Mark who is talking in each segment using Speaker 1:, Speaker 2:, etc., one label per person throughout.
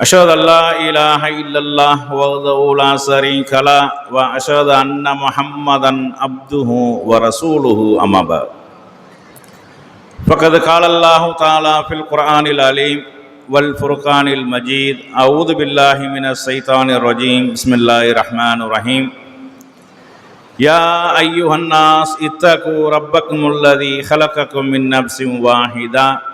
Speaker 1: أشهد أن لا إله إلا الله وحده لا شريك له وأشهد أن محمدا عبده ورسوله أما بعد. فقد قال الله تعالى في القرآن العليم والفرقان المجيد أعوذ بالله من الشيطان الرجيم بسم الله الرحمن الرحيم. يا أيها الناس اتقوا ربكم الذي خلقكم من نفس واحدة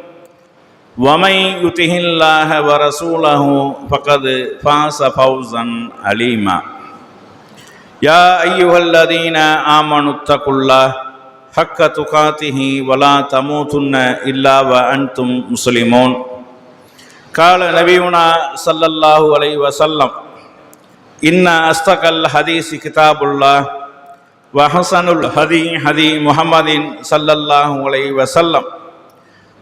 Speaker 1: ومن يطع الله ورسوله فقد فاز فوزا عليما يا ايها الذين امنوا اتقوا الله حق تقاته ولا تموتن الا وانتم مسلمون قال نبينا صلى الله عليه وسلم ان اصدق الحديث كتاب الله وحسن الهدي هدي محمد صلى الله عليه وسلم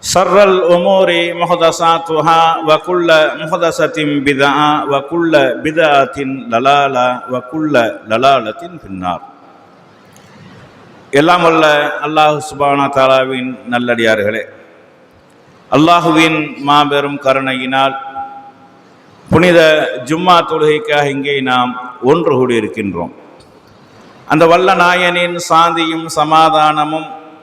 Speaker 1: شر الأمور محدثاتها وكل محدثة بدعة وكل بدعة ضلالة وكل ضلالة في النار எல்லாம் வல்ல அல்லாஹ் சுபானா தாலாவின் நல்லடியார்களே அல்லாஹுவின் மாபெரும் கருணையினால் புனித ஜும்மா தொழுகைக்காக இங்கே நாம் ஒன்று கூடியிருக்கின்றோம் அந்த வல்ல நாயனின் சாந்தியும் சமாதானமும்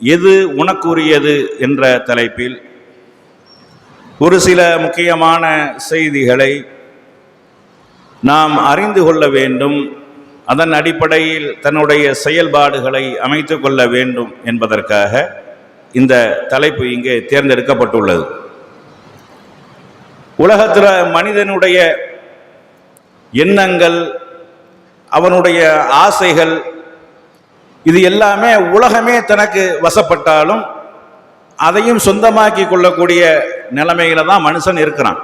Speaker 1: எது உனக்குரியது என்ற தலைப்பில் ஒரு சில முக்கியமான செய்திகளை நாம் அறிந்து கொள்ள வேண்டும். அதன் அடிப்படையில் தன்னுடைய செயல்பாடுகளை அமைத்து கொள்ள வேண்டும் என்பதற்காக இந்த தலைப்பு இங்கே தேர்ந்தெடுக்கப்பட்டுள்ளது. உலகத்தில் மனிதனுடைய எண்ணங்கள் அவனுடைய ஆசைகள் இது எல்லாமே உலகமே தனக்கு வசப்பட்டாலும் அதையும் சொந்தமாக்கி கொள்ளக்கூடிய நிலைமையில தான் மனுஷன் இருக்கிறான்.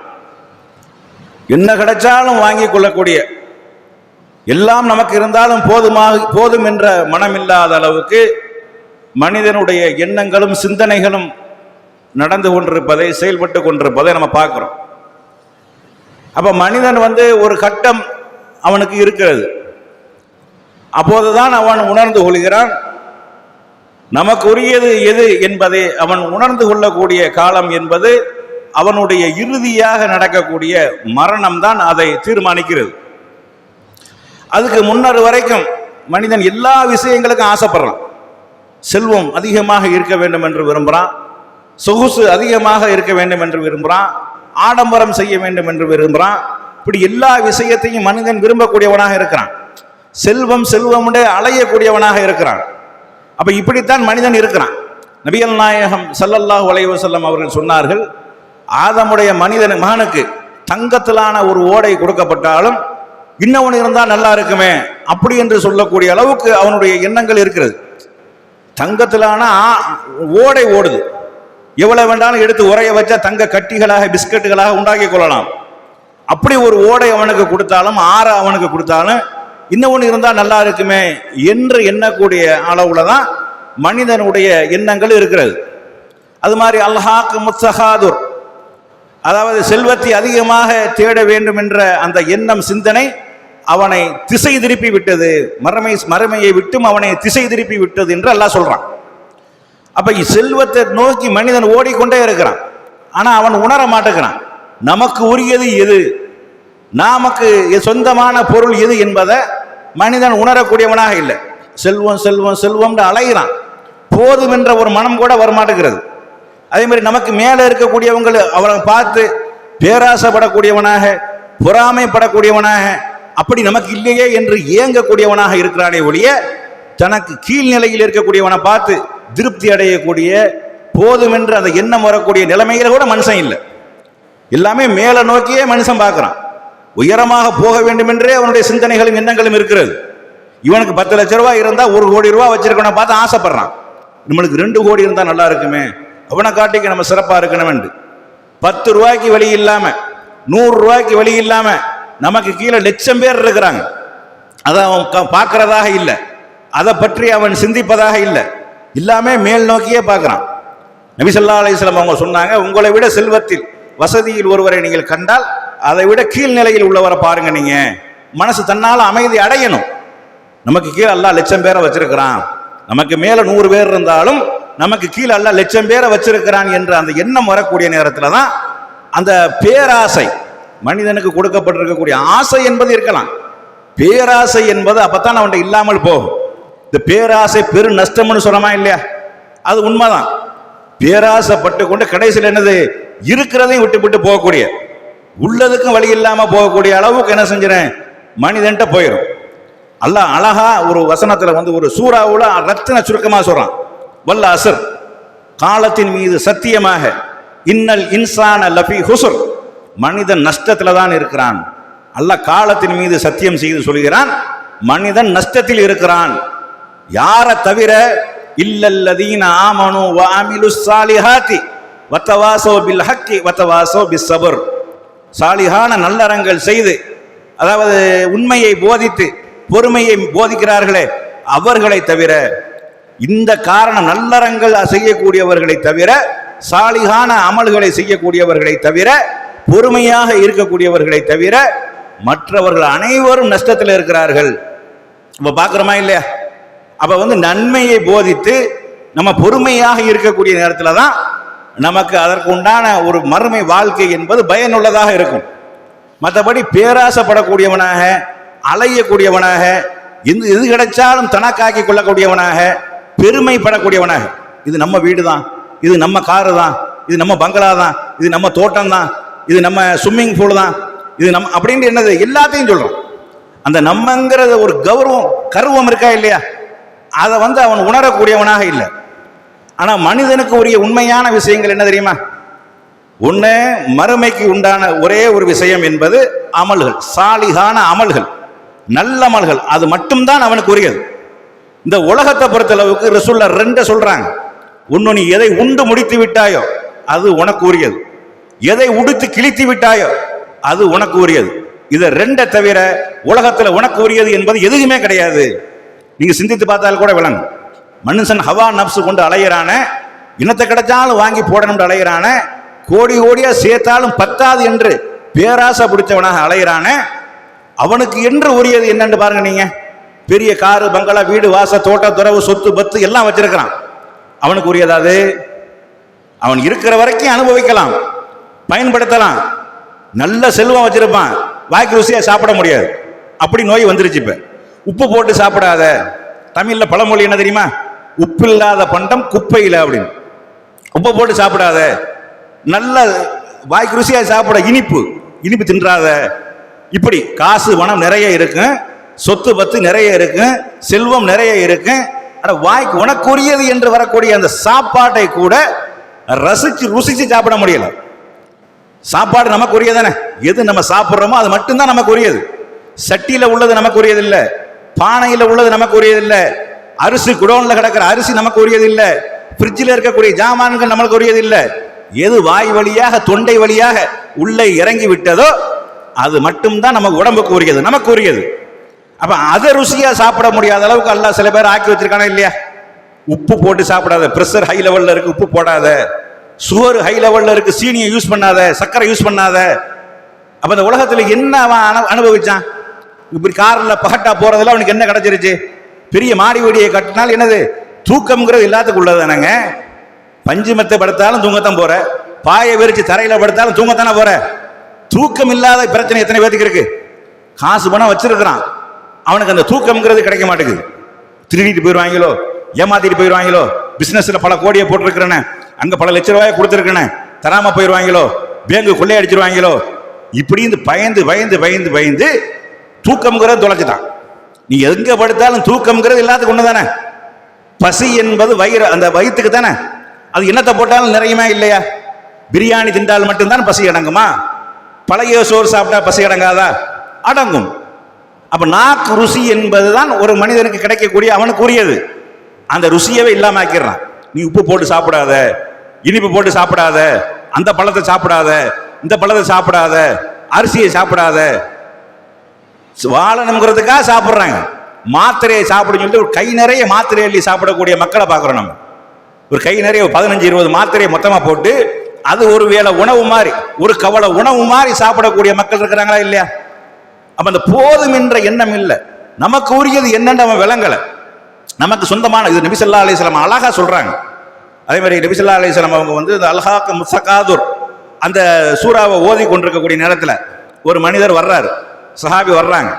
Speaker 1: என்ன கிடைச்சாலும் வாங்கி கொள்ளக்கூடிய எல்லாம் நமக்கு இருந்தாலும் போதுமாக போதும் என்ற மனமில்லாத அளவுக்கு மனிதனுடைய எண்ணங்களும் சிந்தனைகளும் நடந்து கொண்டிருப்பதை செயல்பட்டு கொண்டிருப்பதை நம்ம பார்க்குறோம். அப்போ மனிதன் வந்து ஒரு கட்டம் அவனுக்கு இருக்கிறது. அப்போதுதான் அவன் உணர்ந்து கொள்கிறான். நமக்கு உரியது எது என்பதை அவன் உணர்ந்து கொள்ளக்கூடிய காலம் என்பது அவனுடைய இறுதியாக நடக்கக்கூடிய மரணம் தான் அதை தீர்மானிக்கிறது. அதுக்கு முன்னர் வரைக்கும் மனிதன் எல்லா விஷயங்களுக்கும் ஆசைப்படுறான் செல்வம் அதிகமாக இருக்க வேண்டும் என்று விரும்புகிறான் சொகுசு அதிகமாக இருக்க வேண்டும் என்று விரும்புகிறான் ஆடம்பரம் செய்ய வேண்டும் என்று விரும்புகிறான் இப்படி எல்லா விஷயத்தையும் மனிதன் விரும்பக்கூடியவனாக இருக்கிறான். செல்வம் செல்வமுடைய அலையக்கூடியவனாக இருக்கிறான். அப்ப இப்படித்தான் மனிதன் இருக்கிறான். நபியல் நாயகம் சல்லல்லாஹு அலைஹி அவர்கள் சொன்னார்கள் ஆதமுடைய மனிதன் மகனுக்கு தங்கத்திலான ஒரு ஓடை கொடுக்கப்பட்டாலும் இன்னொன்று இருந்தால் நல்லா இருக்குமே அப்படி என்று சொல்லக்கூடிய அளவுக்கு அவனுடைய எண்ணங்கள் இருக்கிறது. தங்கத்திலான ஓடை ஓடுது. எவ்வளவு வேண்டாலும் எடுத்து உரைய வச்சா தங்க கட்டிகளாக பிஸ்கட்டுகளாக உண்டாக்கி கொள்ளலாம். அப்படி ஒரு ஓடை அவனுக்கு கொடுத்தாலும் ஆற அவனுக்கு கொடுத்தாலும் இன்னொன்று இருந்தால் நல்லா இருக்குமே என்று எண்ணக்கூடிய அளவில் தான் மனிதனுடைய எண்ணங்கள் இருக்கிறது. அது மாதிரி அல்ஹாக்கு முத்தஹாதுர். அதாவது செல்வத்தை அதிகமாக தேட வேண்டும் என்ற அந்த எண்ணம் சிந்தனை அவனை திசை திருப்பி விட்டது. மறுமை மறுமையை விட்டும் அவனை திசை திருப்பி விட்டது என்று அல்லாஹ் சொல்கிறான் அப்போ இ- செல்வத்தை நோக்கி மனிதன் ஓடிக்கொண்டே இருக்கிறான். ஆனால் அவன் உணர மாட்டேங்கிறான். நமக்கு உரியது எது? நமக்கு சொந்தமான பொருள் எது என்பதை மனிதன் உணரக்கூடியவனாக இல்லை. செல்வம் செல்வம் செல்வம்னு அலைகிறான் போதும் என்ற ஒரு மனம் கூட வரமாட்டேங்கிறது. அதே மாதிரி நமக்கு மேலே இருக்கக்கூடியவங்களை அவரை பார்த்து பேராசைப்படக்கூடியவனாக பொறாமைப்படக்கூடியவனாக அப்படி நமக்கு இல்லையே என்று ஏங்கக்கூடியவனாக இருக்கிறானே ஒழிய தனக்கு கீழ்நிலையில் இருக்கக்கூடியவனை பார்த்து திருப்தி அடையக்கூடிய போதும் என்று அந்த எண்ணம் வரக்கூடிய நிலைமையில கூட மனுஷன் இல்லை. எல்லாமே மேலே நோக்கியே மனுஷன் பார்க்குறான். உயரமாக போக வேண்டும் என்றே அவனுடைய சிந்தனைகளும் எண்ணங்களும் இருக்கிறது. இவனுக்கு பத்து லட்ச ரூபாய் இருந்தால் ஒரு கோடி ரூபாய் வச்சிருக்கணும் பார்த்து ஆசைப்படுறான். நம்மளுக்கு ரெண்டு கோடி இருந்தால் நல்லா இருக்குமே. அவனை காட்டிக்கு நம்ம சிறப்பாக இருக்கணுமென்று பத்து ரூபாய்க்கு வழி இல்லாமல் நூறு ரூபாய்க்கு வழி இல்லாமல் நமக்கு கீழே லட்சம் பேர் இருக்கிறாங்க. அதை அவன் பார்க்கறதாக இல்லை. அதை பற்றி அவன் சிந்திப்பதாக இல்லை. எல்லாமே மேல் நோக்கியே பார்க்குறான். நபிசல்லா அலிஸ்லாம் அவங்க சொன்னாங்க உங்களை விட செல்வத்தில் வசதியில் ஒருவரை நீங்கள் கண்டால் அதை விட கீழ்நிலையில் உள்ளவரை பாருங்க நீங்க. மனசு தன்னால் அமைதி அடையணும். நமக்கு கீழே அல்லா லட்சம் பேரை வச்சிருக்கிறான். நமக்கு மேல நூறு பேர் இருந்தாலும் நமக்கு கீழே அல்ல லட்சம் பேரை வச்சிருக்கிறான் என்ற அந்த எண்ணம் வரக்கூடிய நேரத்தில் தான் அந்த பேராசை மனிதனுக்கு கொடுக்கப்பட்டிருக்கக்கூடிய ஆசை என்பது இருக்கலாம். பேராசை என்பது அப்பத்தான் அவன் இல்லாமல் போகும். இந்த பேராசை பெரு நஷ்டம்னு சொல்றமா இல்லையா? அது உண்மைதான். பேராசைப்பட்டு கொண்டு கடைசியில் என்னது? இருக்கிறதையும் விட்டு விட்டு போகக்கூடிய. உள்ளதுக்கும் வழி இல்லாமல் போகக்கூடிய அளவுக்கு என்ன செஞ்சிடறேன் மனிதன்ட்ட போயிடும் அல்ல அழகா ஒரு வசனத்தில் வந்து ஒரு சூறாவில் ரத்தின சுருக்கமாக சொல்கிறான் வல்ல அசர் காலத்தின் மீது சத்தியமாக இன்னல் இன்சான லஃபி ஹுசுர். மனிதன் நஷ்டத்தில் தான் இருக்கிறான். அல்ல காலத்தின் மீது சத்தியம் செய்து சொல்கிறான் மனிதன் நஷ்டத்தில் இருக்கிறான். யாரை தவிர இல்லல்லதீன ஆமனு வாமிலு சாலிஹாத்தி வத்தவாசோ பில் ஹக்கி வத்தவாசோ பில் சபர். சாலிகான நல்லறங்கள் செய்து அதாவது உண்மையை போதித்து பொறுமையை போதிக்கிறார்களே அவர்களை தவிர இந்த காரணம் நல்லறங்கள் செய்யக்கூடியவர்களை தவிர சாலிகான அமல்களை செய்யக்கூடியவர்களை தவிர பொறுமையாக இருக்கக்கூடியவர்களை தவிர மற்றவர்கள் அனைவரும் நஷ்டத்தில் இருக்கிறார்கள். நம்ம பார்க்குறோமா இல்லையா? அப்போ வந்து நன்மையை போதித்து நம்ம பொறுமையாக இருக்கக்கூடிய நேரத்தில் தான் நமக்கு அதற்கு உண்டான ஒரு மறுமை வாழ்க்கை என்பது பயனுள்ளதாக இருக்கும். மற்றபடி பேராசைப்படக்கூடியவனாக அலையக்கூடியவனாக எது எது கிடைச்சாலும் தனக்காக்கி கொள்ளக்கூடியவனாக பெருமைப்படக்கூடியவனாக. இது நம்ம வீடு தான் இது நம்ம காரு தான் இது நம்ம பங்களா தான் இது நம்ம தோட்டம் தான் இது நம்ம ஸ்விம்மிங் பூல் தான் இது நம்ம அப்படின்ட்டு என்னது? எல்லாத்தையும் சொல்கிறோம் அந்த நம்மங்கிறத ஒரு கௌரவம் கருவம் இருக்கா இல்லையா? அதை வந்து அவன் உணரக்கூடியவனாக இல்லை. ஆனா மனிதனுக்கு உரிய உண்மையான விஷயங்கள் என்ன தெரியுமா? ஒண்ணு மறுமைக்கு உண்டான ஒரே ஒரு விஷயம் என்பது அமல்கள் சாலிகான அமல்கள் நல்ல அமல்கள் அது மட்டும்தான் அவனுக்கு உரியது இந்த உலகத்தை பொறுத்தளவுக்கு ரசூல்ல ரெண்ட சொல்றாங்க. ஒன்னு நீ எதை உண்டு முடித்து விட்டாயோ அது உனக்கு உரியது எதை உடுத்து கிழித்து விட்டாயோ அது உனக்கு உரியது இதை ரெண்டை தவிர உலகத்துல உனக்கு உரியது என்பது எதுவுமே கிடையாது. நீங்க சிந்தித்து பார்த்தால் கூட விளங்கும். மனுஷன் ஹவா நப்சு கொண்டு அலையிறான இனத்தை கிடைச்சாலும் வாங்கி போடணும்னு அலையிறான கோடி கோடியா சேர்த்தாலும் பத்தாது என்று பேராசை பிடிச்சவனாக அலையிறான அவனுக்கு என்று உரியது என்னன்னு பாருங்க நீங்க. பெரிய காரு பங்களா வீடு வாச தோட்ட துறவு சொத்து பத்து எல்லாம் வச்சிருக்கிறான். அவனுக்கு உரியதாது அவன் இருக்கிற வரைக்கும் அனுபவிக்கலாம் பயன்படுத்தலாம். நல்ல செல்வம் வச்சிருப்பான். வாய்க்கு ருசியா சாப்பிட முடியாது. அப்படி நோய் வந்துருச்சு இப்ப. உப்பு போட்டு சாப்பிடாத. தமிழ்ல பழமொழி என்ன தெரியுமா? உப்பு இல்லாத பண்டம் குப்பையில் அப்படின்னு. உப்பை போட்டு சாப்பிடாத. நல்ல வாய்க்கு ருசியாக சாப்பிட இனிப்பு. இனிப்பு தின்றாத. இப்படி காசு பணம் நிறைய இருக்கும் சொத்து பத்து நிறைய இருக்கும் செல்வம் நிறைய இருக்கும் ஆனால் வாய்க்கு உனக்குரியது என்று வரக்கூடிய அந்த சாப்பாட்டை கூட ரசிச்சு ருசிச்சு சாப்பிட முடியல. சாப்பாடு நமக்கு உரியதானே எது நம்ம சாப்பிட்றோமோ அது மட்டும்தான் நமக்கு உரியது உள்ளது நமக்கு உரியது பானையில் உள்ளது நமக்கு உரியது அரிசி குடோன்ல கிடக்கிற அரிசி நமக்கு உரியது இல்ல ஃப்ரிட்ஜில் இருக்கக்கூடிய ஜாமான்கள் நம்மளுக்கு உரியது எது வாய் வழியாக தொண்டை வழியாக உள்ளே இறங்கி விட்டதோ அது மட்டும்தான் நமக்கு உடம்புக்கு உரியது நமக்கு உரியது. அப்ப அதை ருசியா சாப்பிட முடியாத அளவுக்கு எல்லாம் சில பேர் ஆக்கி வச்சிருக்கானா இல்லையா? உப்பு போட்டு சாப்பிடாத பிரஷர் ஹை லெவல்ல இருக்கு உப்பு போடாத. சுவர் ஹை லெவல்ல இருக்கு சீனியை யூஸ் பண்ணாத சர்க்கரை யூஸ் பண்ணாத. அப்ப இந்த உலகத்துல என்ன அவன் அனுபவிச்சான்? இப்படி காரில் பகட்டா போறதுல அவனுக்கு என்ன கிடைச்சிருச்சு? பெரிய மாடி வீடியை கட்டினால் என்னது? தூக்கம்ங்கிறது எல்லாத்துக்கும் உள்ளதானங்க தானேங்க. பஞ்சு மெத்தை படுத்தாலும் தூங்கத்தான் போற. பாயை விரிச்சு தரையில படுத்தாலும் தூங்கத்தானே போற. தூக்கம் இல்லாத பிரச்சனை எத்தனை பேத்துக்கு இருக்கு? காசு பணம் வச்சிருக்கிறான். அவனுக்கு அந்த தூக்கம்ங்கிறது கிடைக்க மாட்டேங்குது. திருடிட்டு போயிடுவாங்களோ ஏமாத்திட்டு போயிடுவாங்களோ பிசினஸ்ல பல கோடியை போட்டிருக்கிறேன்னு அங்க பல லட்ச ரூபாயை கொடுத்துருக்கேன்னு தராம போயிடுவாங்களோ பேங்கு கொள்ளையடிச்சிருவாங்களோ இப்படின்னு பயந்து பயந்து பயந்து பயந்து தூக்கம்ங்கிறத தொலைச்சிட்டான் நீ எங்க படுத்தாலும் தூக்கம்ங்கிறது எல்லாத்துக்கும் ஒண்ணுதானே? பசி என்பது வயிறு அந்த வயிற்றுக்கு தானே? அது என்னத்தை போட்டாலும் நிறையுமா இல்லையா? பிரியாணி தின்றால் மட்டும்தான் பசி அடங்குமா? பழைய சோறு சாப்பிட்டா பசி அடங்காதா? அடங்கும். அப்ப நாக்கு ருசி என்பதுதான் ஒரு மனிதனுக்கு கிடைக்கக்கூடிய அவனுக்கு உரியது அந்த ருசியவே இல்லாம ஆக்கிடுறான் நீ உப்பு போட்டு சாப்பிடாத இனிப்பு போட்டு சாப்பிடாத அந்த பழத்தை சாப்பிடாத இந்த பழத்தை சாப்பிடாத அரிசியை சாப்பிடாத வாழணுங்கிறதுக்காக சாப்பிட்றாங்க. மாத்திரையை சாப்பிடுன்னு சொல்லிட்டு ஒரு கை நிறைய மாத்திரை அள்ளி சாப்பிடக்கூடிய மக்களை பார்க்குறோம் நம்ம. ஒரு கை நிறைய பதினஞ்சு இருபது மாத்திரையை மொத்தமாக போட்டு அது ஒரு வேளை உணவு மாதிரி ஒரு கவலை உணவு மாதிரி சாப்பிடக்கூடிய மக்கள் இருக்கிறாங்களா இல்லையா? அப்போ அந்த போதும் என்ற எண்ணம் இல்லை. நமக்கு உரியது என்னென்ன அவன் விளங்கலை. நமக்கு சொந்தமான இது நபிசல்லா அலிஸ்லாம் அழகாக சொல்கிறாங்க அதே மாதிரி நபிசல்லா அலிஸ்லாம் அவங்க வந்து இந்த அல்ஹாக்க முசகாதுர் அந்த சூறாவை ஓதி கொண்டிருக்கக்கூடிய நேரத்தில் ஒரு மனிதர் வர்றாரு. சஹாபி வர்றாங்க.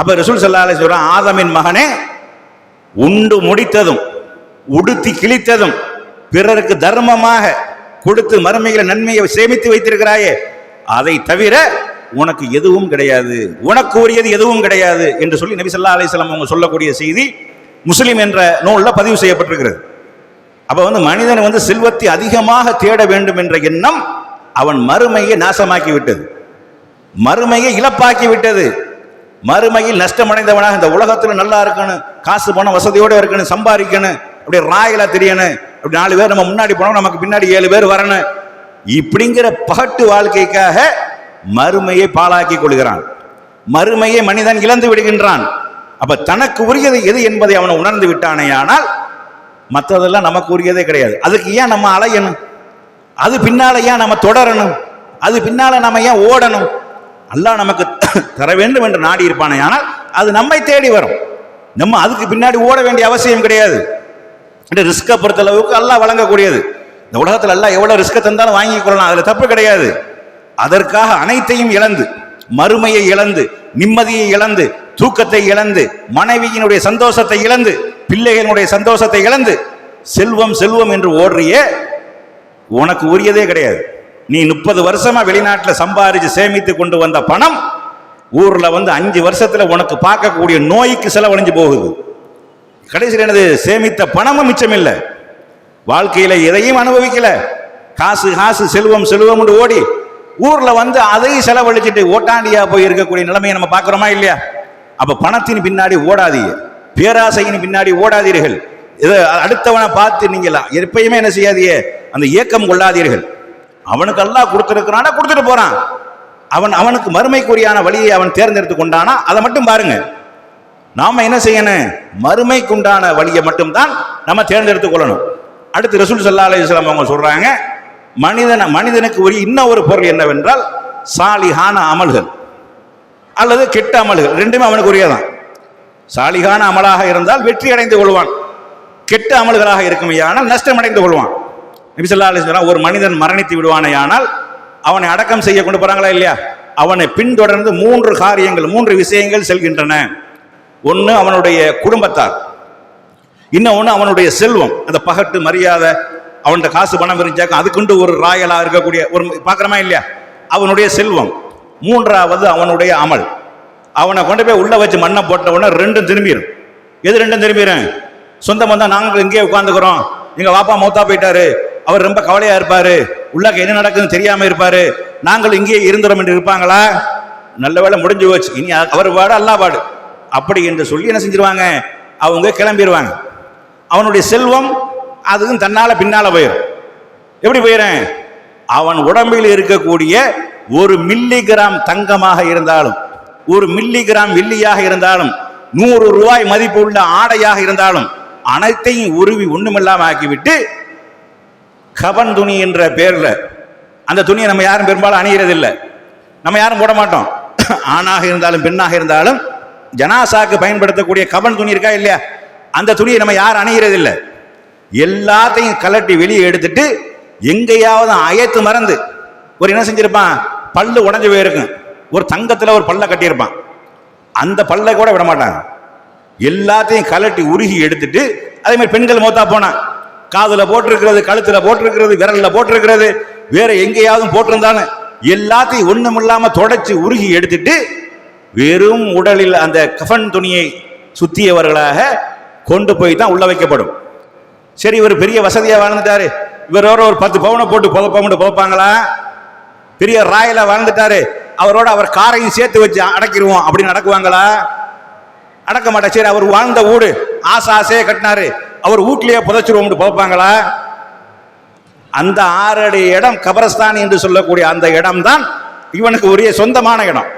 Speaker 1: அப்ப ரசூல் சல்லா அலி ஆதமின் மகனே உண்டு முடித்ததும் உடுத்தி கிழித்ததும் பிறருக்கு தர்மமாக கொடுத்து மறுமைகளை நன்மையை சேமித்து வைத்திருக்கிறாயே அதை தவிர உனக்கு எதுவும் கிடையாது. உனக்கு உரியது எதுவும் கிடையாது. என்று சொல்லி நபி சொல்லா அலிஸ்லாம் அவங்க சொல்லக்கூடிய செய்தி முஸ்லீம் என்ற நூலில் பதிவு செய்யப்பட்டிருக்கிறது. அப்போ வந்து மனிதன் வந்து செல்வத்தை அதிகமாக தேட வேண்டும் என்ற எண்ணம் அவன் மறுமையை நாசமாக்கி விட்டது. மறுமையை இழப்பாக்கி விட்டது. மறுமையில் நஷ்டமடைந்தவனாக இந்த உலகத்துல நல்லா இருக்கணும் காசு பணம் வசதியோடு இருக்கணும் சம்பாதிக்கணும். அப்படி ராயலா தெரியணும். அப்படி நாலு பேர் நம்ம முன்னாடி போனோம் நமக்கு பின்னாடி ஏழு பேர் வரணும். இப்படிங்கிற பகட்டு வாழ்க்கைக்காக மறுமையை பாழாக்கி கொள்கிறான். மறுமையை மனிதன் இழந்து விடுகின்றான். அப்ப தனக்கு உரியது எது என்பதை அவன் உணர்ந்து விட்டானே ஆனால் மற்றதெல்லாம் நமக்கு உரியதே கிடையாது. அதுக்கு ஏன் நம்ம அலையணும்? அது பின்னால ஏன் நம்ம தொடரணும்? அது பின்னால நம்ம ஏன் ஓடணும்? அல்லாஹ் நமக்கு தர வேண்டும் என்று நாடி இருப்பானே ஆனால் அது நம்மை தேடி வரும். நம்ம அதுக்கு பின்னாடி ஓட வேண்டிய அவசியம் கிடையாது. ரிஸ்கை பொறுத்த அளவுக்கு அல்லாஹ் வழங்கக்கூடியது. இந்த உலகத்தில் எல்லாம் எவ்வளோ ரிஸ்க்கை தந்தாலும் வாங்கி கொள்ளலாம். அதில் தப்பு கிடையாது. அதற்காக அனைத்தையும் இழந்து மறுமையை இழந்து நிம்மதியை இழந்து தூக்கத்தை இழந்து மனைவியினுடைய சந்தோஷத்தை இழந்து பிள்ளைகளுடைய சந்தோஷத்தை இழந்து செல்வம் செல்வம் என்று ஓடுறியே உனக்கு உரியதே கிடையாது. நீ முப்பது வருஷமா வெளிநாட்டில் சம்பாரிச்சு சேமித்து கொண்டு வந்த பணம் ஊரில் வந்து அஞ்சு வருஷத்தில் உனக்கு பார்க்கக்கூடிய நோய்க்கு செலவழிஞ்சு போகுது. கடைசியில் எனது சேமித்த பணமும் மிச்சமில்லை வாழ்க்கையில் எதையும் அனுபவிக்கல. காசு காசு செல்வம் செல்வம் ஓடி ஊரில் வந்து அதையும் செலவழிச்சிட்டு ஓட்டாண்டியா போய் இருக்கக்கூடிய நிலைமையை நம்ம பார்க்குறோமா இல்லையா? அப்போ பணத்தின் பின்னாடி ஓடாதீங்க. பேராசையின் பின்னாடி ஓடாதீர்கள். இதை அடுத்தவனை பார்த்து நீங்களா எப்பயுமே என்ன செய்யாதீங்க? அந்த ஏக்கம் கொள்ளாதீர்கள். அவனுக்கு அல்லா கொடுத்துருக்கிறானா? கொடுத்துட்டு போறான். அவன் அவனுக்கு மறுமைக்குரியான வழியை அவன் தேர்ந்தெடுத்து கொண்டானா? அதை மட்டும் பாருங்க. நாம என்ன செய்யணும்? மறுமைக்குண்டான வழியை மட்டும்தான் நம்ம தேர்ந்தெடுத்துக் கொள்ளணும். அடுத்து ரசூல் சல்லா அலிஸ்லாம் அவங்க சொல்றாங்க மனிதன மனிதனுக்கு ஒரு இன்ன ஒரு பொருள் என்னவென்றால் சாலிஹான அமல்கள் அல்லது கெட்ட அமல்கள். ரெண்டுமே அவனுக்கு உரியதான் சாலிகான அமலாக இருந்தால் வெற்றி அடைந்து கொள்வான். கெட்ட அமல்களாக இருக்குமையானால் நஷ்டம் அடைந்து கொள்வான். நபிசல்லா அலிஸ்லாம் ஒரு மனிதன் மரணித்து விடுவானேயானால் அவனை அடக்கம் செய்ய கொண்டு போறாங்களா இல்லையா? அவனை பின்தொடர்ந்து மூன்று காரியங்கள் மூன்று விஷயங்கள் செல்கின்றன. ஒன்று அவனுடைய குடும்பத்தார். இன்னொன்று அவனுடைய செல்வம். அந்த பகட்டு மரியாதை அவன்கிட்ட காசு பணம் இருந்தாக்க அதுக்குண்டு ஒரு ராயலாக இருக்கக்கூடிய ஒரு பார்க்குறமா இல்லையா? அவனுடைய செல்வம். மூன்றாவது அவனுடைய அமல். அவனை கொண்டு போய் உள்ளே வச்சு மண்ணை போட்ட உடனே ரெண்டும் திரும்பிடும் எது ரெண்டும் திரும்பிடும் சொந்தம் வந்தால் நாங்கள் இங்கேயே உட்காந்துக்கிறோம் எங்கள் வாப்பா மௌத்தா போயிட்டாரு. அவர் ரொம்ப கவலையா இருப்பாரு. உள்ளாக்க என்ன நடக்குதுன்னு தெரியாம இருப்பாரு. நாங்கள் இங்கேயே இருந்துடும் என்று இருப்பாங்களா? நல்ல வேலை முடிஞ்சு போச்சு. இனி அவர் பாடு அல்லா பாடு அப்படி என்று சொல்லி என்ன செஞ்சிருவாங்க? அவங்க கிளம்பிடுவாங்க அவனுடைய செல்வம் அதுவும் தன்னால பின்னால போயிடும் எப்படி போயிடும் அவன் உடம்பில் இருக்கக்கூடிய ஒரு மில்லி கிராம் தங்கமாக இருந்தாலும் ஒரு மில்லி கிராம் வெள்ளியாக இருந்தாலும் நூறு ரூபாய் மதிப்பு உள்ள ஆடையாக இருந்தாலும் அனைத்தையும் உருவி ஒண்ணுமில்லாம ஆக்கிவிட்டு கபன் துணி என்ற பேரில். அந்த துணியை நம்ம யாரும் பெரும்பாலும் அணிகிறது நம்ம யாரும் போட மாட்டோம். ஆணாக இருந்தாலும் பெண்ணாக இருந்தாலும் ஜனாசாக்கு பயன்படுத்தக்கூடிய கவன் துணி இருக்கா இல்லையா? அந்த துணியை நம்ம யாரும் அணிகிறது எல்லாத்தையும் கலட்டி வெளியே எடுத்துட்டு எங்கேயாவது அயத்து மறந்து ஒரு என்ன செஞ்சிருப்பான்? பல்லு உடஞ்சு போயிருக்கும். ஒரு தங்கத்தில் ஒரு பல்ல கட்டியிருப்பான். அந்த பல்லை கூட விட மாட்டாங்க எல்லாத்தையும் கலட்டி உருகி எடுத்துட்டு அதே மாதிரி பெண்கள் மோத்தா போனான் காதுல போட்டிருக்கிறது கழுத்துல போட்டிருக்கிறது விரல்ல போட்டிருக்கிறது வேற எங்கேயாவது போட்டிருந்தானே எல்லாத்தையும் ஒண்ணுமில்லாம தொடச்சி உருகி எடுத்துட்டு வெறும் உடலில் அந்த கஃபன் துணியை சுத்தியவர்களாக கொண்டு போய் தான் உள்ள வைக்கப்படும். சரி இவர் பெரிய வசதியா வாழ்ந்துட்டாரு. இவரோட ஒரு பத்து பவுனை போட்டு புதப்பவுன் புதப்பாங்களா? பெரிய ராயலா வாழ்ந்துட்டாரு. அவரோட அவர் காரையும் சேர்த்து வச்சு அடக்கிடுவோம் அப்படின்னு நடக்குவாங்களா? அடக்க மாட்டா சரி அவர் வாழ்ந்த ஊடு ஆசை ஆசையே கட்டினாரு. அவர் வீட்லயே புதைச்சிருவோம்னு பார்ப்பாங்களா? அந்த ஆறு அடி இடம் கபரஸ்தான் என்று சொல்லக்கூடிய அந்த இடம் தான் இவனுக்கு உரிய சொந்தமான இடம்.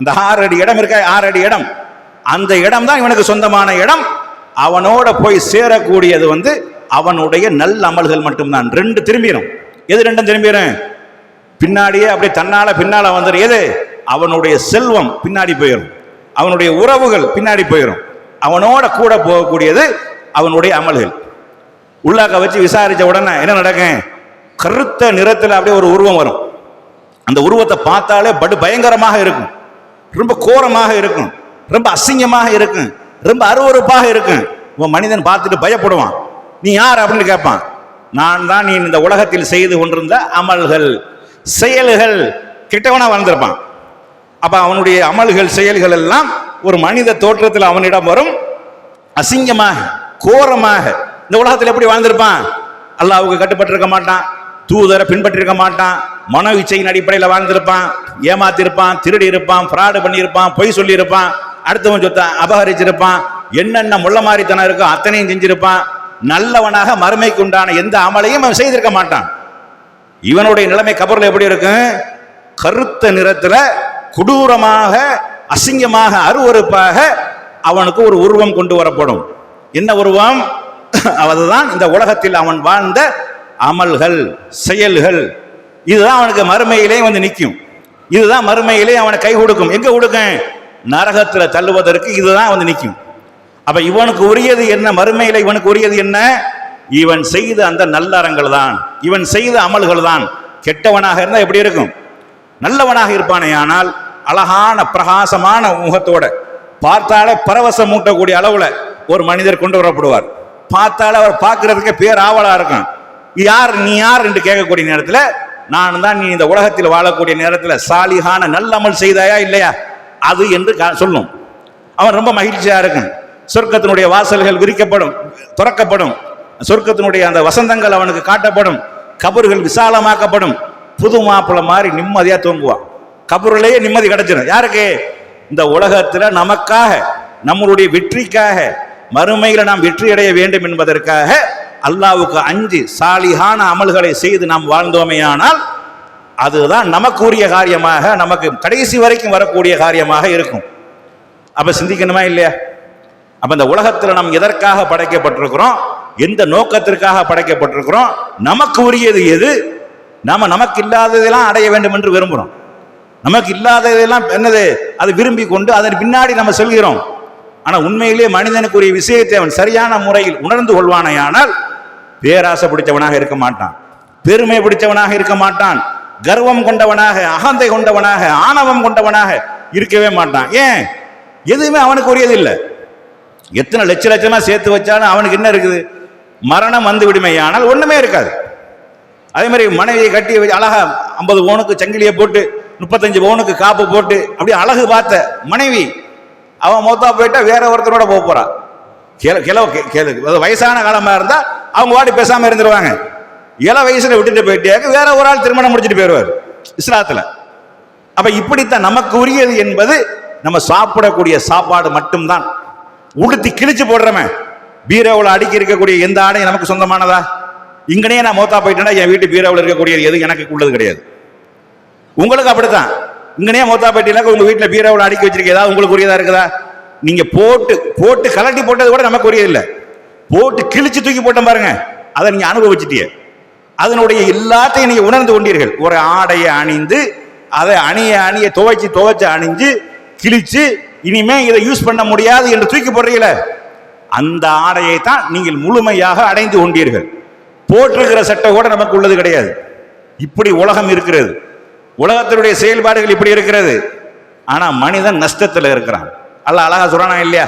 Speaker 1: இந்த ஆறு அடி இடம் இருக்க? ஆறு அடி இடம். அந்த இடம் தான் இவனுக்கு சொந்தமான இடம். அவனோட போய் சேரக்கூடியது வந்து அவனுடைய நல்ல அமல்கள் மட்டும்தான். ரெண்டு திரும்பிடும் எது ரெண்டும் திரும்பிடும் பின்னாடியே அப்படியே தன்னால பின்னால வந்துடும் எது? அவனுடைய செல்வம் பின்னாடி போயிடும் அவனுடைய உறவுகள் பின்னாடி போயிடும் அவனோட கூட போகக்கூடியது அவனுடைய அமல்கள். உள்ளாக்க வச்சு விசாரிச்ச உடனே என்ன நடக்கும் கருத்த நிறத்தில் அப்படியே ஒரு உருவம் வரும். அந்த உருவத்தை பார்த்தாலே படு பயங்கரமாக இருக்கும். ரொம்ப கோரமாக இருக்கும். ரொம்ப அசிங்கமாக இருக்கும். ரொம்ப அருவருப்பாக இருக்கும். உன் மனிதன் பார்த்துட்டு பயப்படுவான். நீ யார் அப்படின்னு கேட்பான். நான் தான் நீ இந்த உலகத்தில் செய்து கொண்டிருந்த அமல்கள் செயல்கள். கிட்டவனா வாழ்ந்திருப்பான் அப்ப அவனுடைய அமல்கள் செயல்கள் எல்லாம் ஒரு மனித தோற்றத்தில் அவனிடம் வரும். அசிங்கமாக. கோரமாக இந்த உலகத்தில் எப்படி வாழ்ந்திருப்பான்? அல்லாவுக்கு கட்டுப்பட்டிருக்க மாட்டான் தூதரை பின்பற்றிருக்க மாட்டான் மன இச்சையின் அடிப்படையில் வாழ்ந்திருப்பான் ஏமாத்திருப்பான் திருடி இருப்பான் ஃப்ராடு பண்ணியிருப்பான் பொய் சொல்லியிருப்பான் அடுத்தவன் சொத்த அபகரிச்சிருப்பான் என்னென்ன முள்ள மாதிரித்தனம் இருக்கோ அத்தனையும் செஞ்சிருப்பான் நல்லவனாக மறுமைக்கு உண்டான எந்த அமலையும் அவன் செய்திருக்க மாட்டான். இவனுடைய நிலைமை கபரில் எப்படி இருக்கும் கருத்த நிறத்தில் கொடூரமாக அசிங்கமாக அருவருப்பாக அவனுக்கு ஒரு உருவம் கொண்டு வரப்படும். என்ன உருவம்? அதுதான் இந்த உலகத்தில் அவன் வாழ்ந்த அமல்கள் செயல்கள். இதுதான் அவனுக்கு மறுமையிலே வந்து நிற்கும் இதுதான் மறுமையிலே அவனை கை கொடுக்கும். எங்க கொடுக்கும் நரகத்தில் தள்ளுவதற்கு இதுதான் வந்து நிற்கும் அப்ப இவனுக்கு உரியது என்ன? மறுமையில இவனுக்கு உரியது என்ன? இவன் செய்த அந்த நல்லறங்கள் தான். இவன் செய்த அமல்கள் தான். கெட்டவனாக இருந்தா எப்படி இருக்கும்? நல்லவனாக இருப்பானே ஆனால் அழகான பிரகாசமான முகத்தோட பார்த்தாலே பரவசம் மூட்டக்கூடிய அளவுல ஒரு மனிதர் கொண்டு வரப்படுவார். பார்த்தாலே அவர் பார்க்கறதுக்கு பேர் ஆவலா இருக்கும். யார் நீ யார் என்று கேட்கக்கூடிய நேரத்தில் நான் தான் நீ இந்த உலகத்தில் வாழக்கூடிய நேரத்தில் சாலிகான நல்லமல் செய்தாயா இல்லையா? அது என்று கா- சொல்லும். அவன் ரொம்ப மகிழ்ச்சியா இருக்கும். சொர்க்கத்தினுடைய வாசல்கள் விரிக்கப்படும் துறக்கப்படும். சொர்க்கத்தினுடைய அந்த வசந்தங்கள் அவனுக்கு காட்டப்படும். கபறுகள் விசாலமாக்கப்படும். புது மாப்பிள்ளை மாதிரி நிம்மதியா தூங்குவான். கபருலேயே நிம்மதி கிடைச்சிடும் யாருக்கு? இந்த உலகத்தில் நமக்காக நம்மளுடைய வெற்றிக்காக மறுமையில் நாம் வெற்றி அடைய வேண்டும் என்பதற்காக அல்லாவுக்கு அஞ்சு சாலிகான அமல்களை செய்து நாம் வாழ்ந்தோமேயானால் அதுதான் நமக்குரிய காரியமாக நமக்கு கடைசி வரைக்கும் வரக்கூடிய காரியமாக இருக்கும். அப்போ சிந்திக்கணுமா இல்லையா? அப்போ இந்த உலகத்தில் நாம் எதற்காக படைக்கப்பட்டிருக்கிறோம்? எந்த நோக்கத்திற்காக படைக்கப்பட்டிருக்கிறோம்? நமக்கு உரியது எது? நாம் நமக்கு இல்லாததெல்லாம் அடைய வேண்டும் என்று விரும்புகிறோம் நமக்கு இல்லாததெல்லாம் என்னது? அதை விரும்பி கொண்டு அதன் பின்னாடி நம்ம செல்கிறோம். ஆனா உண்மையிலே மனிதனுக்குரிய விஷயத்தை அவன் சரியான முறையில் உணர்ந்து கொள்வானையானால் பேராசை பிடிச்சவனாக இருக்க மாட்டான். பெருமை பிடிச்சவனாக இருக்க மாட்டான். கர்வம் கொண்டவனாக அகந்தை கொண்டவனாக ஆணவம் கொண்டவனாக இருக்கவே மாட்டான். ஏன்? எதுவுமே அவனுக்கு உரியது இல்லை எத்தனை லட்ச லட்சமா சேர்த்து வச்சாலும் அவனுக்கு என்ன இருக்குது? மரணம் வந்து விடுமையானால் ஒண்ணுமே இருக்காது. அதே மாதிரி மனைவியை கட்டி வச்சு அழகா ஐம்பது பவுனுக்கு சங்கிலியை போட்டு முப்பத்தஞ்சு பவுனுக்கு காப்பு போட்டு அப்படியே அழகு பார்த்த மனைவி அவன் மொத்தா போயிட்டா வேற ஒருத்தரோட போக போறான் கிள கிளவ கேளு. அது வயசான காலமா இருந்தா அவங்க வாடி பேசாம இருந்துருவாங்க. இள வயசுல விட்டுட்டு போயிட்டே வேற ஒரு ஆள் திருமணம் முடிச்சுட்டு போயிடுவார். இஸ்லாத்துல. அப்ப இப்படித்தான் நமக்கு உரியது என்பது நம்ம சாப்பிடக்கூடிய சாப்பாடு மட்டும்தான். உடுத்தி கிழிச்சு போடுறமே பீரோவில் அடுக்கி இருக்கக்கூடிய எந்த ஆடையும் நமக்கு சொந்தமானதா? இங்கனே நான் மோத்தா போயிட்டேன்னா என் வீட்டு பீரோவில் இருக்கக்கூடிய எது? எனக்கு உள்ளது கிடையாது. உங்களுக்கு அப்படித்தான். இங்கனே மோத்தா உங்க வீட்டில் பீரோவில் அடுக்கி வச்சிருக்கீதா உங்களுக்கு உரியதா இருக்குதா? நீங்க போட்டு போட்டு கலட்டி போட்டது கூட நமக்கு உரியது இல்லை போட்டு கிழிச்சு தூக்கி போட்டோம் பாருங்க. அதை நீங்க அனுபவிச்சிட்டிய. அதனுடைய எல்லாத்தையும் நீங்க உணர்ந்து கொண்டீர்கள். ஒரு ஆடையை அணிந்து அதை அணிய அணிய துவைச்சு துவைச்சு அணிஞ்சு கிழிச்சு இனிமே இதை யூஸ் பண்ண முடியாது என்று தூக்கி போடுறீங்கள. அந்த ஆடையை தான் நீங்கள் முழுமையாக அடைந்து கொண்டீர்கள். போட்டிருக்கிற சட்டை கூட நமக்கு உள்ளது கிடையாது. இப்படி உலகம் இருக்கிறது. உலகத்தினுடைய செயல்பாடுகள் இப்படி இருக்கிறது. ஆனா மனிதன் நஷ்டத்தில் இருக்கிறான். அல்ல அழகா சொல்றானா இல்லையா?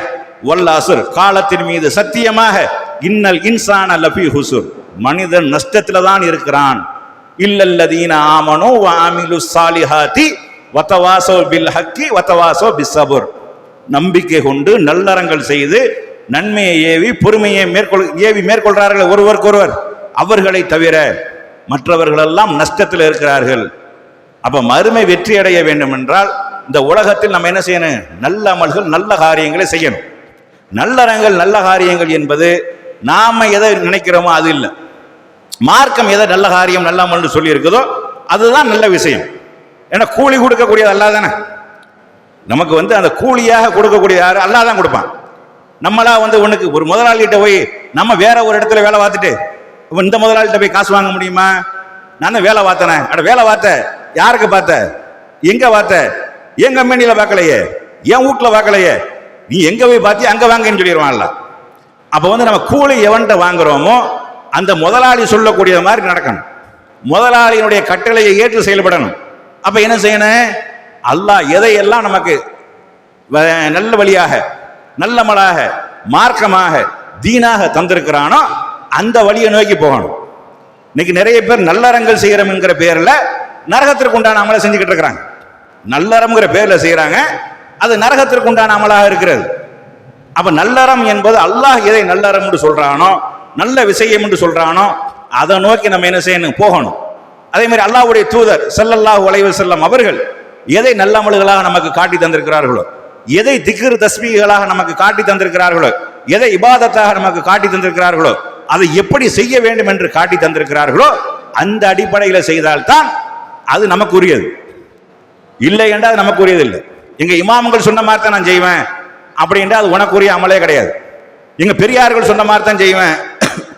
Speaker 1: வல் அசுர் காலத்தின் மீது சத்தியமாக இன்னல் இன்சான லபி ஹுசுர். மனிதன் நஷ்டத்துல தான் இருக்கிறான். இல்லல்லதீன ஆமனோ ஆமிலு சாலிஹாத்தி வத்தவாசோ பில் ஹக்கி வத்தவாசோ பிஸ்ஸபுர் நம்பிக்கை கொண்டு நல்லறங்கள் செய்து நன்மையை ஏவி பொறுமையை மேற்கொள் ஏவி மேற்கொள்றார்கள் ஒருவருக்கொருவர். அவர்களை தவிர மற்றவர்களெல்லாம் நஷ்டத்தில் இருக்கிறார்கள். அப்ப மறுமை வெற்றி அடைய வேண்டும் என்றால் இந்த உலகத்தில் நம்ம என்ன செய்யணும்? நல்ல அமல்கள் நல்ல காரியங்களை செய்யணும். நல்லறங்கள் நல்ல காரியங்கள் என்பது நாம எதை நினைக்கிறோமோ அது இல்லை. மார்க்கம் எதை நல்ல காரியம் நல்ல அமல்னு சொல்லி இருக்குதோ அதுதான் நல்ல விஷயம். ஏன்னா கூலி கொடுக்கக்கூடியது அல்லா தானே நமக்கு வந்து அந்த கூலியாக கொடுக்கக்கூடிய யார்? அல்லா தான் கொடுப்பான். நம்மளா வந்து உனக்கு ஒரு முதலாளிகிட்ட போய் நம்ம வேற ஒரு இடத்துல வேலை பார்த்துட்டு இந்த முதலாளிகிட்ட போய் காசு வாங்க முடியுமா? நான் தான் வேலை பார்த்தனேன் அட வேலை பார்த்த யாருக்கு பார்த்த? எங்க பார்த்த? என் கம்பெனியில பார்க்கலையே. என் வீட்டுல பார்க்கலையே. நீ எங்க போய் பார்த்தி அங்க வாங்கன்னு சொல்லிடுவான்ல. அப்போ வந்து நம்ம கூலி எவன்கிட்ட வாங்குறோமோ அந்த முதலாளி சொல்லக்கூடிய மாதிரி நடக்கணும். முதலாளியினுடைய கட்டளையை ஏற்று செயல்படணும். அப்போ என்ன செய்யணும்? அல்லாஹ் எதையெல்லாம் நமக்கு நல்ல வழியாக நல்ல மலாக மார்க்கமாக தீனாக தந்திருக்கிறானோ அந்த வழியை நோக்கி போகணும். இன்னைக்கு நிறைய பேர் நல்லறங்கள் செய்யறோம்ங்கிற பேரில் நரகத்திற்கு உண்டான அமலை செஞ்சுக்கிட்டு இருக்கிறாங்க. நல்லறம்ங்கிற பேர்ல செய்யறாங்க அது நரகத்திற்கு உண்டான அமலாக இருக்கிறது. அப்ப நல்லறம் என்பது அல்லாஹ் எதை நல்லறம் என்று சொல்றானோ நல்ல விஷயம் என்று சொல்றானோ அதை நோக்கி நம்ம என்ன செய்யணும்? போகணும். அதே மாதிரி அல்லாஹ்வுடைய தூதர் செல்லல்லாஹ் உலைவு செல்லம் அவர்கள் எதை நல்ல அமல்களாக நமக்கு காட்டி தந்திருக்கிறார்களோ எதை திக்ரு தஸ்மீகளாக நமக்கு காட்டி தந்திருக்கிறார்களோ எதை இபாதத்தாக நமக்கு காட்டி தந்திருக்கிறார்களோ அதை எப்படி செய்ய வேண்டும் என்று காட்டி தந்திருக்கிறார்களோ அந்த அடிப்படையில் செய்தால்தான் அது நமக்கு உரியது இல்லை என்றால் அது நமக்கு உரியது இல்லை எங்கள் இமாம்கள் சொன்ன மாதிரி தான் நான் செய்வேன். அப்படின்ட்டு அது உனக்குரிய அமலே கிடையாது. எங்கள் பெரியார்கள் சொன்ன மாதிரி தான் செய்வேன்.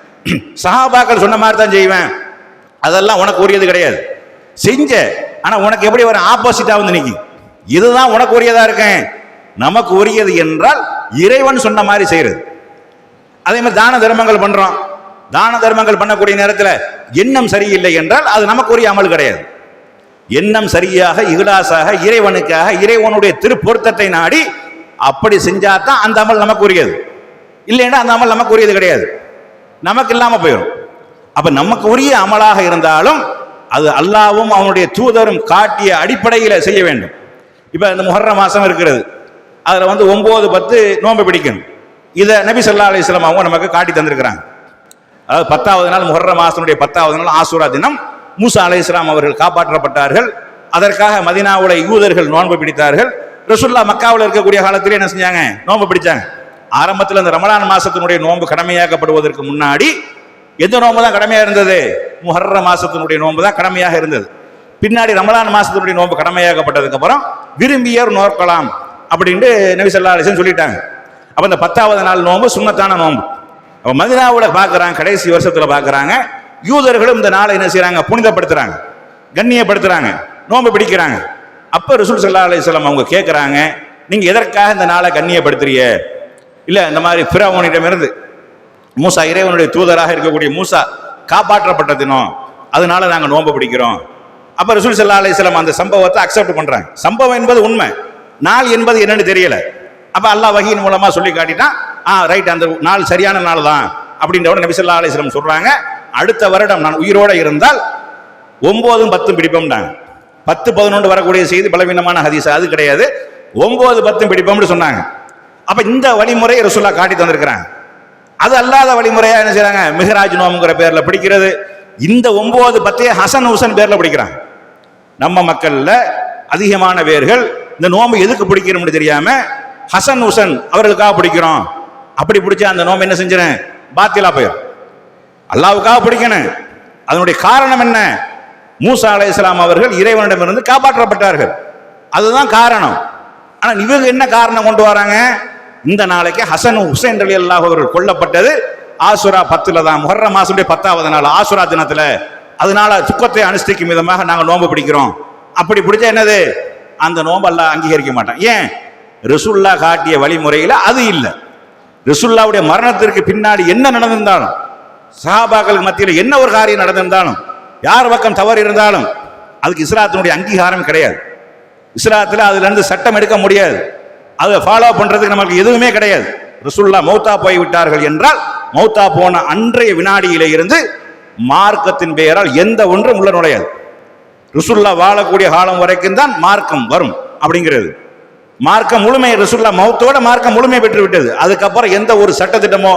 Speaker 1: சஹாபாக்கள் சொன்ன மாதிரி தான் செய்வேன். அதெல்லாம் உனக்கு உரியது கிடையாது. செஞ்ச ஆனால் உனக்கு எப்படி ஒரு ஆப்போசிட்டாக வந்து நிற்கும் இதுதான் உனக்கு உரியதாக இருக்கேன். நமக்கு உரியது என்றால் இறைவன் சொன்ன மாதிரி செய்கிறது அதே மாதிரி தான தர்மங்கள் பண்ணுறோம் தான தர்மங்கள் பண்ணக்கூடிய நேரத்தில் எண்ணம் சரியில்லை என்றால் அது நமக்கு உரிய அமல் கிடையாது. எண்ணம் சரியாக இகலாசாக இறைவனுக்காக இறைவனுடைய திருப்பொருத்தத்தை நாடி அப்படி செஞ்சாதான் அந்த அமல் நமக்கு உரியது இல்லைன்னா அந்த அமல் நமக்கு உரியது கிடையாது. நமக்கு இல்லாமல் போயிடும் அப்ப நமக்கு உரிய அமலாக இருந்தாலும் அது அல்லாவும் அவனுடைய தூதரும் காட்டிய அடிப்படையில் செய்ய வேண்டும். இப்ப இந்த முஹர்ர மாசம் இருக்கிறது. அதுல வந்து ஒன்பது பத்து நோன்பு பிடிக்கணும். இதை நபி சொல்லா அலைஹி அவங்க நமக்கு காட்டி தந்திருக்கிறாங்க. அதாவது பத்தாவது நாள் முஹர்ர மாசனுடைய பத்தாவது நாள் ஆசூரா தினம். மூசா அலைஹிஸ்ஸலாம் அவர்கள் காப்பாற்றப்பட்டார்கள். அதற்காக மதினாவுல யூதர்கள் நோன்பு பிடித்தார்கள். ரசுல்லா மக்காவில் இருக்கக்கூடிய காலத்திலே என்ன செஞ்சாங்க? நோன்பு பிடிச்சாங்க. ஆரம்பத்தில் அந்த ரமலான் மாசத்தினுடைய நோன்பு கடமையாக்கப்படுவதற்கு முன்னாடி எந்த நோன்பு தான் கடமையா இருந்தது? முஹர்ர மாசத்தினுடைய நோன்பு தான் கடமையாக இருந்தது. பின்னாடி ரமலான் மாசத்தினுடைய நோன்பு கடமையாக்கப்பட்டதுக்கு அப்புறம் விரும்பியர் நோக்கலாம் அப்படின்ட்டு நபி ஸல்லல்லாஹு அலைஹி சொல்லிட்டாங்க. அப்ப இந்த பத்தாவது நாள் நோன்பு சுண்ணத்தான நோன்பு. அப்ப மதினாவுல பார்க்கறாங்க கடைசி வருஷத்துல பார்க்குறாங்க யூதர்களும் இந்த நாளை என்ன செய்கிறாங்க புனிதப்படுத்துறாங்க. கண்ணியப்படுத்துறாங்க. நோன்பு பிடிக்கிறாங்க. அப்ப ரசூல் சல்லா அலிஸ்லாம் அவங்க கேட்குறாங்க நீங்க எதற்காக இந்த நாளை கண்ணியப்படுத்துறிய இல்ல இந்த மாதிரி பிரவனிடமிருந்து மூசா இறைவனுடைய தூதராக இருக்கக்கூடிய மூசா காப்பாற்றப்பட்ட தினம் அதனால நாங்கள் நோன்பு பிடிக்கிறோம். அப்ப ரசூல் சல்லா அலிஸ்லாம் அந்த சம்பவத்தை அக்செப்ட் பண்றாங்க. சம்பவம் என்பது உண்மை. நாள் என்பது என்னன்னு தெரியல. அப்ப அல்லாஹ் வகையின் மூலமா சொல்லி காட்டிட்டான் ஆ ரைட் அந்த நாள் சரியான நாள் தான் அப்படின்றவங்க நபிசல்லா ஸல்லல்லாஹு அலைஹி சொல்றாங்க. அடுத்த வருடம் நான் உயிரோட இருந்தால் ஒம்போதும் பத்தும் பிடிப்போம்டாங்க பத்து பதினொன்று வரக்கூடிய செய்தி பலவீனமான ஹதீஸ் அது கிடையாது. ஒம்பது பத்தும் பிடிப்போம்னு சொன்னாங்க. அப்போ இந்த வழிமுறை ரசுல்லா காட்டி தந்திருக்கிறாங்க. அது அல்லாத வழிமுறையாக என்ன செய்கிறாங்க மிகராஜ் நோம்ங்கிற பேரில் பிடிக்கிறது. இந்த ஒம்பது பத்தையே ஹசன் ஹுசன் பேரில் பிடிக்கிறாங்க. நம்ம மக்களில் அதிகமான பேர்கள் இந்த நோம்பு எதுக்கு பிடிக்கிறோம்னு தெரியாமல் ஹசன் ஹுசன் அவர்களுக்காக பிடிக்கிறோம். அப்படி பிடிச்சா அந்த நோம்பு என்ன செஞ்சிடும் பாத்திலா போயிடும் அல்லாவுக்காக பிடிக்கணும். அதனுடைய காரணம் என்ன? மூசா அலைஹிஸ்ஸலாம் அவர்கள் இறைவனிடமிருந்து காப்பாற்றப்பட்டார்கள். அதுதான் காரணம். ஆனால் இவங்க என்ன காரணம் கொண்டு வராங்க? இந்த நாளைக்கு ஹசன் ஹுசைன் அலி அல்லாஹ் அவர்கள் கொல்லப்பட்டது. ஆசுரா பத்துல தான். முஹர்ர மாசத்துடைய பத்தாவது நாள் ஆசுரா தினத்துல. அதனால துக்கத்தை அனுஷ்டிக்கும் விதமாக நாங்கள் நோன்பு பிடிக்கிறோம். அப்படி பிடிச்சா என்னது? அந்த நோன்பு அல்லாஹ் அங்கீகரிக்க மாட்டான். ஏன்? ரிசுல்லா காட்டிய வழிமுறையில் அது இல்லை. ரிசுல்லாவுடைய மரணத்திற்கு பின்னாடி என்ன நடந்திருந்தாலும் சஹாபாக்களுக்கு மத்தியில் என்ன ஒரு காரியம் நடந்திருந்தாலும் யார் பக்கம் தவறு இருந்தாலும் அதுக்கு இஸ்லாத்தினுடைய அங்கீகாரம் கிடையாது. இஸ்லாத்தில் அதுலேருந்து சட்டம் எடுக்க முடியாது. அதை ஃபாலோ பண்ணுறதுக்கு நம்மளுக்கு எதுவுமே கிடையாது. ரசுல்லா மௌத்தா போய் விட்டார்கள் என்றால் மௌத்தா போன அன்றைய வினாடியிலே இருந்து மார்க்கத்தின் பெயரால் எந்த ஒன்றும் உள்ள நுழையாது. ருசுல்லா வாழக்கூடிய காலம் வரைக்கும் தான் மார்க்கம் வரும் அப்படிங்கிறது. மார்க்கம் முழுமை ருசுல்லா மௌத்தோட மார்க்கம் முழுமை பெற்று விட்டது அதுக்கப்புறம் எந்த ஒரு சட்டத்திட்டமோ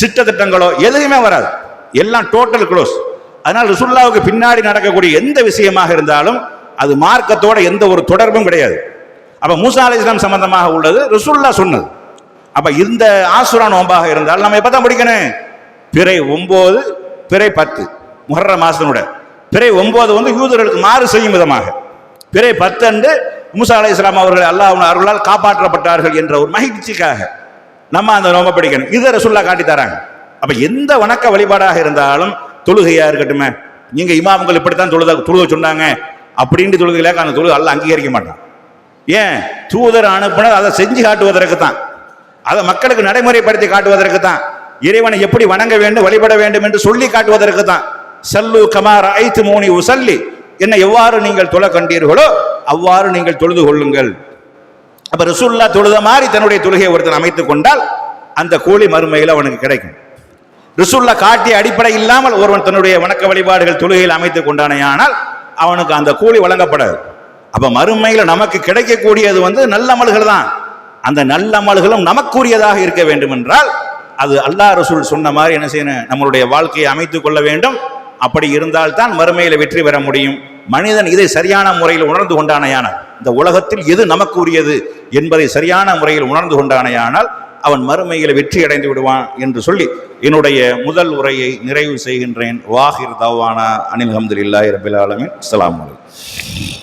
Speaker 1: சிட்டத்திட்டங்களோ எதுவுமே வராது. எல்லாம் டோட்டல் க்ளோஸ் அதனால் ருசுல்லாவுக்கு பின்னாடி நடக்கக்கூடிய எந்த விஷயமாக இருந்தாலும் அது மார்க்கத்தோட எந்த ஒரு தொடர்பும் கிடையாது. அப்போ மூசா அலி இஸ்லாம் சம்பந்தமாக உள்ளது ரிசுல்லா சொன்னது. அப்போ இந்த ஆசுரா நோம்பாக இருந்தால் நம்ம எப்பதான் முடிக்கணும்? பிறை ஒம்பது பிறை பத்து முஹர்ர மாசத்தினுடைய பிறை ஒம்பது வந்து யூதர்களுக்கு மாறு செய்யும் விதமாக. பிறை பத்து அன்று மூசா அலி இஸ்லாம் அவர்கள் அல்லாஹ் அருளால் காப்பாற்றப்பட்டார்கள் என்ற ஒரு மகிழ்ச்சிக்காக. நம்ம அந்த நோம்ப பிடிக்கணும். இதை ரசுல்லா காட்டி தராங்க. அப்ப எந்த வணக்க வழிபாடாக இருந்தாலும் தொழுகையா இருக்கட்டுமே. நீங்க இமாம்கள் இப்படித்தான் தொழுத தொழுக சொன்னாங்க அப்படின்ட்டு தொழுகையில அந்த தொழுகை அல்ல அங்கீகரிக்க மாட்டான். ஏன்? தூதர் அனுப்புனது அதை செஞ்சு காட்டுவதற்கு தான். அதை மக்களுக்கு நடைமுறைப்படுத்தி காட்டுவதற்கு தான். இறைவனை எப்படி வணங்க வேண்டும் வழிபட வேண்டும் என்று சொல்லி காட்டுவதற்கு தான். சல்லு கமார் ஐத்து மோனி உசல்லி. என்ன எவ்வாறு நீங்கள் தொலை கண்டீர்களோ அவ்வாறு நீங்கள் தொழுது கொள்ளுங்கள். அப்ப ரசூல்லா தொழுத மாதிரி தன்னுடைய தொழுகையை ஒருத்தன் அமைத்துக் கொண்டால் அந்த கூலி மறுமையில் அவனுக்கு கிடைக்கும். ரிசுல்லா காட்டிய அடிப்படை இல்லாமல் ஒருவன் தன்னுடைய வணக்க வழிபாடுகள் தொழுகையில் அமைத்துக் கொண்டானேயானால் அவனுக்கு அந்த கூலி வழங்கப்படாது. அப்ப மறுமையில் நமக்கு கிடைக்கக்கூடியது வந்து நல்லமல்கள் தான். அந்த நல்லமல்களும் நமக்குரியதாக இருக்க வேண்டும் என்றால் அது அல்லாஹ் ரசூல் சொன்ன மாதிரி என்ன செய்யணும்? நம்மளுடைய வாழ்க்கையை அமைத்துக் கொள்ள வேண்டும். அப்படி இருந்தால்தான் மறுமையில் வெற்றி பெற முடியும். மனிதன் இதை சரியான முறையில் உணர்ந்து கொண்டானையானால் இந்த உலகத்தில் எது நமக்கு உரியது என்பதை சரியான முறையில் உணர்ந்து கொண்டானையானால் அவன் மறுமையில் வெற்றி அடைந்து விடுவான் என்று சொல்லி என்னுடைய முதல் உரையை நிறைவு செய்கின்றேன். வாஹிர் தவானா. அனில் அஹமதுல்லாஹி ரபில் ஆலமின். அஸ்ஸலாமு அலைக்கும்.